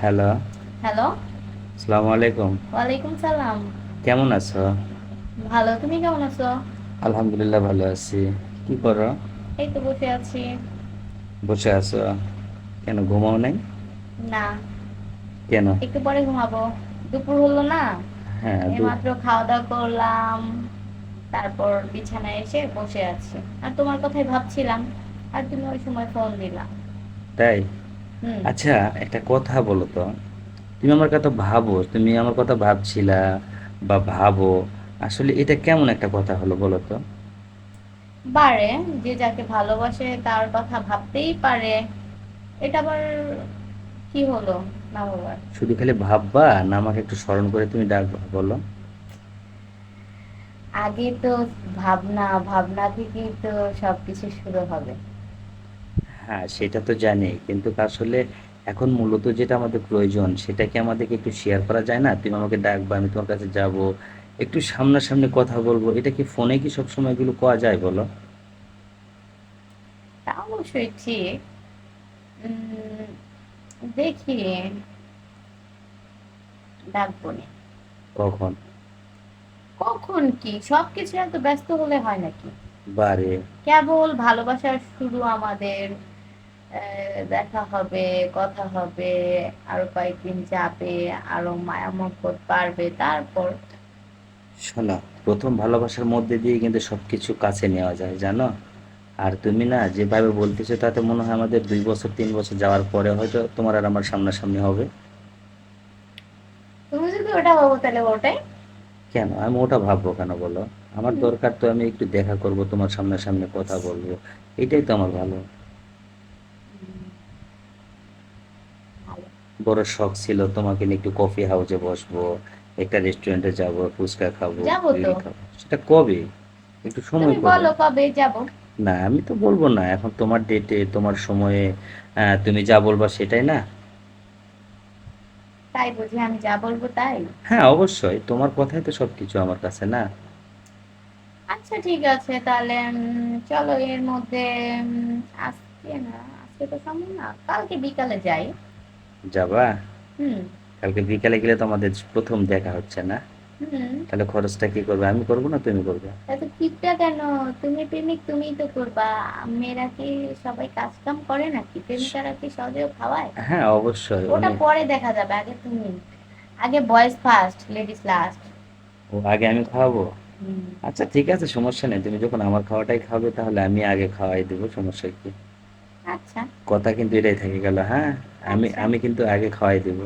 Hello hello আসসালামু আলাইকুম ওয়ালাইকুম সালাম কেমন আছো? ভালো তুমি কেমন আছো? আলহামদুলিল্লাহ ভালো আছি। কি করো? এই তো বসে আছি। বসে আছো? কেন ঘুমাও নাই? না। কেন? একটু পরে ঘুমাবো। দুপুর হলো না? হ্যাঁ মাত্র খাওয়া দাওয়া করলাম। তারপর বিছানায় এসে বসে আছি। আর তোমার কথাই ভাবছিলাম। আর তুমি ওই সময় ফোন দিলা। তাই? আচ্ছা একটা কথা বলো তো। তুমি আমার কথা ভাবো তুমি আমার কথা ভাবছিলা বা ভাবো আসলে এটা কেমন একটা কথা হলো বলো তো? পারে যে যাকে ভালোবাসে তার কথা ভাবতেই পারে। এটা আবার কি হলো? না বাবার শুধু খালি ভাববা না আমাকে একটু স্মরণ করে তুমি ডাকবা বলো। আগে তো ভাবনা ভাবনা থেকেই তো সবকিছু শুরু হবে। হ্যাঁ সেটা তো জানি। কিন্তু আসলে এখন মূলত যেটা আমাদের প্রয়োজন সেটা কি আমাদেরকে একটু শেয়ার করা যায় না? তুমি আমাকে ডাকবা আমি তোমার কাছে যাব একটু সামনাসামনি কথা বলব। এটা কি ফোনে কি সব সময় এগুলো করা যায় বলো? তা অবশ্যই ঠিক। উম, দেখি। ডাকবো নে। কখন? কখন কি? সবকিছু এত ব্যস্ত হলে হয় নাকি? বারে। কেবল ভালোবাসার শুরু আমাদের। দেখা হবে কথা হবে আরও কয়েকদিন যাবে আরও মায়া মহব্বত বাড়বে তারপর? শোনো প্রথম ভালোবাসার মধ্যে দিয়ে কিন্তু সবকিছু কাছে নেওয়া যায় জানো? আর তুমি না যেভাবে বলতেছো তাতে মনে হয় আমাদের দুই বছর তিন বছর যাওয়ার পরে হয়তো তোমার আর আমার সামনাসামনি হবে। তুমি যদি ওটা ভাবো তাহলে ওটাই। কেন? আমি ওটা ভাববো কেন বলো? আমার দরকার তো আমি একটু দেখা করব তোমার সামনাসামনি কথা বলব। এটাই তো আমার ভালো উম, ভালো বড় শখ ছিল তোমাকে নিয়ে একটু কফি হাউসে বসবো একটা রেস্টুরেন্টে যাব ফুচকা খাব যাব তো। সেটা কবে? একটু সময় তুমি বলো কবে যাব? না আমি তো বলব না এখন তোমার ডেটে তোমার সময়ে তুমি যা বলবা সেটাই না? তাই বুঝি আমি যা বলব তাই। হ্যাঁ অবশ্যই তোমার কথাই তো সবকিছু আমার কাছে না? আচ্ছা ঠিক আছে তাহলে চলো এর মধ্যে আজকে না আজকে তো সম্ভব না কালকে বিকালে যাই। যাবা? হুম। কালকে বিকালে গেলে তো আমাদের প্রথম দেখা হচ্ছে না। তাহলে খরচটা কি করবে? আমি করব না তুমি করবে? এত কিপটা কেন? তুমি প্রেমিক তুমিই তো করবা। মেয়েরা কি সবাই কাজ কাম করে নাকি? প্রেমিকারা কি সহজেও খাওয়ায়? হ্যাঁ অবশ্যই। ওটা পরে দেখা যাবে আগে তুমি। আগে বয়েজ ফার্স্ট লেডিস লাস্ট ও আগে আমি খাওয়াবো? আচ্ছা ঠিক আছে সমস্যা নেই। তুমি যখন আমার খাওয়াটাই খাবে তাহলে আমি আগে খাওয়াই দেবো সমস্যা কি? আচ্ছা। কথা কিন্তু এটাই থেকে গেল হ্যাঁ? আমি। আমি কিন্তু আগে খাওয়াই দেবো